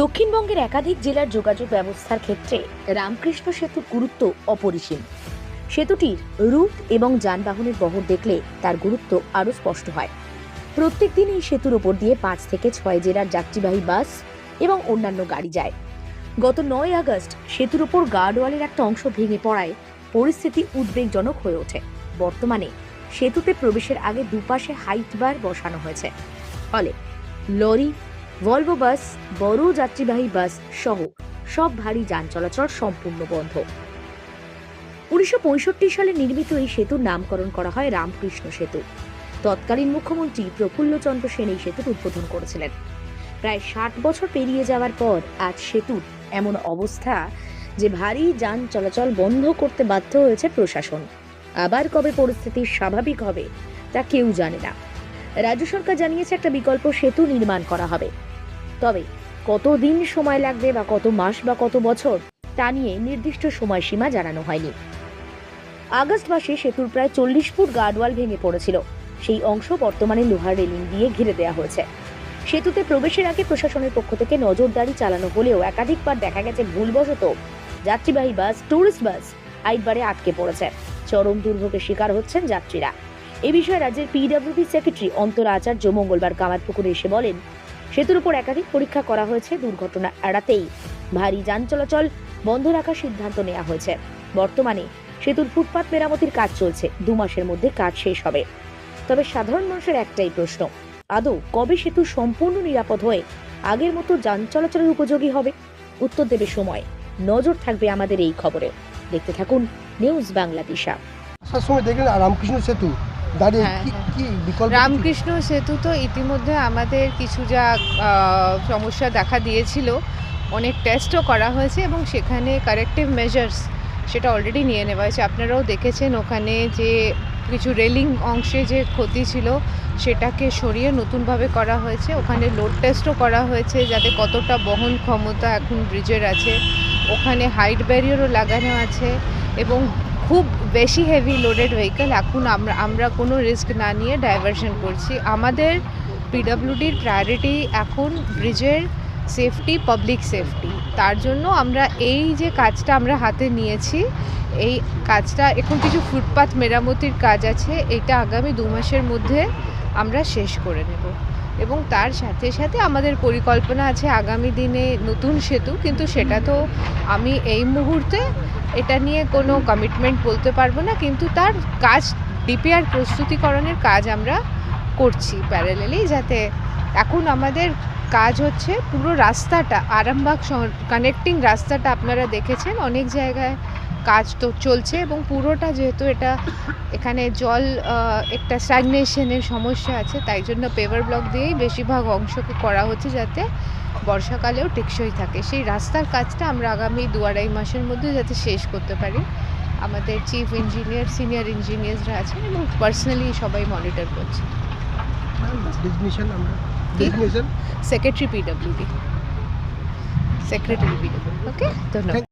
দক্ষিণবঙ্গের একাধিক জেলার যোগাযোগ ব্যবস্থার ক্ষেত্রে রামকৃষ্ণ সেতুর গুরুত্ব অপরিসীম। সেতুটির রুট এবং যানবাহনের বহর দেখলে তার গুরুত্ব আরও স্পষ্ট হয়। প্রত্যেক দিন এই সেতুর ওপর দিয়ে পাঁচ থেকে ছয় জেলার যাত্রীবাহী বাস এবং অন্যান্য গাড়ি যায়। গত নয় আগস্ট সেতুর ওপর গার্ডওয়ালের একটা অংশ ভেঙে পড়ায় পরিস্থিতি উদ্বেগজনক হয়ে ওঠে। বর্তমানে সেতুতে প্রবেশের আগে দুপাশে হাইট বার বসানো হয়েছে। ফলে লরি ভলভো বাস বড় যাত্রীবাহী বাস সহ সব ভারী যান চলাচল সম্পূর্ণ বন্ধ। উনিশশো পঁয়ষট্টি সালে নির্মিত এই সেতুর নামকরণ করা হয় রামকৃষ্ণ সেতু। তৎকালীন মুখ্যমন্ত্রী প্রফুল্লচন্দ্র সেন এই সেতুর উদ্বোধন করেছিলেন। প্রায় ষাট বছর পেরিয়ে যাওয়ার পর আজ সেতুর এমন অবস্থা যে ভারী যান চলাচল বন্ধ করতে বাধ্য হয়েছে প্রশাসন। আবার কবে পরিস্থিতি স্বাভাবিক হবে তা কেউ জানে না। রাজ্য সরকার জানিয়েছে একটা বিকল্প সেতু নির্মাণ করা হবে। তবে কত দিন সময় লাগবে বা কত মাস বা কত বছর, তা নিয়ে নির্দিষ্ট সময়সীমা জানানো হয়নি। আগস্ট মাসে সেতুর প্রায় চল্লিশ ফুট গার্ডওয়াল ভেঙে পড়েছিল। সেই অংশ বর্তমানে লোহার রেলিং দিয়ে ঘিরে দেওয়া হয়েছে। সেতুতে প্রবেশের আগে প্রশাসনের পক্ষ থেকে নজরদারি চালানো হলেও একাধিকবার দেখা গেছে ভুলবশত যাত্রীবাহী বাস, টুরিস্ট বাস আইটবারে আটকে পড়েছে। চরম দুর্ভোগের শিকার হচ্ছেন যাত্রীরা। এ বিষয়ে রাজ্যের পিডব্লিউডি সেক্রেটারি অন্তরা আচার্য মঙ্গলবার কামারপুকুরে এসে বলেন, সেতুর উপর একাধিক পরীক্ষা করা হয়েছে দুর্ঘটনা এড়াতেই। ভারী যান চলাচল বন্ধ রাখার সিদ্ধান্ত নেওয়া হয়েছে। বর্তমানে সেতুর ফুটপাত মেরামতির কাজ চলছে, দু মাসের মধ্যে কাজ শেষ হবে। তবে সাধারণ মানুষের একটাই প্রশ্ন, আদৌ কবে সেতু সম্পূর্ণ নিরাপদ হয়ে আগের মতো যান চলাচলের উপযোগী হবে? উত্তর দেবে সময়। নজর থাকবে আমাদের এই খবরে। দেখতে থাকুন নিউজ বাংলাদেশা। আসার সময় দেখলেন রামকৃষ্ণ সেতু। দাঁড়িয়ে হ্যাঁ, কি হ্যাঁ। বিকল্প রামকৃষ্ণ সেতু তো ইতিমধ্যে আমাদের কিছু যা সমস্যা দেখা দিয়েছিল অনেক টেস্টও করা হয়েছে এবং সেখানে কারেক্টিভ মেজার্স সেটা অলরেডি নিয়ে নেওয়া হয়েছে। আপনারাও দেখেছেন ওখানে যে কিছু রেলিং অংশে যে ক্ষতি ছিল সেটাকে সরিয়ে নতুনভাবে করা হয়েছে। ওখানে লোড টেস্টও করা হয়েছে যাতে কতটা বহন ক্ষমতা এখন ব্রিজের আছে। ওখানে হাইট ব্যারিয়ারও লাগানো আছে এবং খুব বেশি হেভি লোডেড ভেহিকেল এখন আমরা আমরা কোনো রিস্ক না নিয়ে ডাইভারশন করছি। আমাদের পিডাব্লিউডির প্রায়োরিটি এখন ব্রিজের সেফটি পাবলিক সেফটি তার জন্য আমরা এই যে কাজটা আমরা হাতে নিয়েছি, এই কাজটা, এখন কিছু ফুটপাথ মেরামতির কাজ আছে, এটা আগামী দু মাসের মধ্যে আমরা শেষ করে নেব। এবং তার সাথে সাথে আমাদের পরিকল্পনা আছে আগামী দিনে নতুন সেতু, কিন্তু সেটা তো আমি এই মুহূর্তে এটা নিয়ে কোনো কমিটমেন্ট বলতে পারব না, কিন্তু তার কাজ ডিপিআর প্রস্তুতিকরণের কাজ আমরা করছি প্যারালেলি যাতে এখন আমাদের কাজ হচ্ছে পুরো রাস্তাটা, আরামবাগ কানেক্টিং রাস্তাটা আপনারা দেখেছেন, অনেক জায়গায় কাজ তো চলছে এবং পুরোটা যেহেতু এটা এখানে জল একটা স্ট্যাগনেশনের সমস্যা আছে তাই জন্য পেভার ব্লক দিয়েই বেশিরভাগ অংশকে করা হচ্ছে যাতে বর্ষাকালেও টেকসই থাকে। সেই রাস্তার কাজটা আমরা আগামী দু আড়াই মাসের মধ্যে যাতে শেষ করতে পারি। আমাদের চিফ ইঞ্জিনিয়ার সিনিয়র ইঞ্জিনিয়ার্সরা আছেন এবং পার্সোনালি সবাই মনিটর করছে। Secretary PWD secretary PWD okay ধন্যবাদ।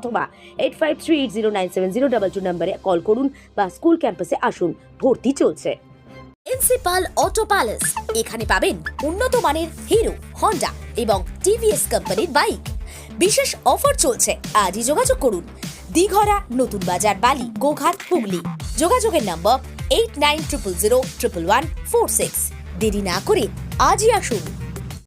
অথবা eight five three eight zero nine seven zero double two নম্বরে কল করুন বা স্কুল ক্যাম্পাসে আসুন। ভর্তি চলছে। প্রিন্সিপাল অটো প্যালেস এখানে পাবেন উন্নত মানের হিরো হন্ডা এবং টিভিএস কোম্পানির বাইক বিশেষ অফার চলছে, আজই যোগাযোগ করুন। দিঘরা, নতুন বাজার, বালি, গোঘাট, হুগলি। যোগাযোগের নম্বর eight nine triple zero triple one four six দেরি না করে আজই আসুন।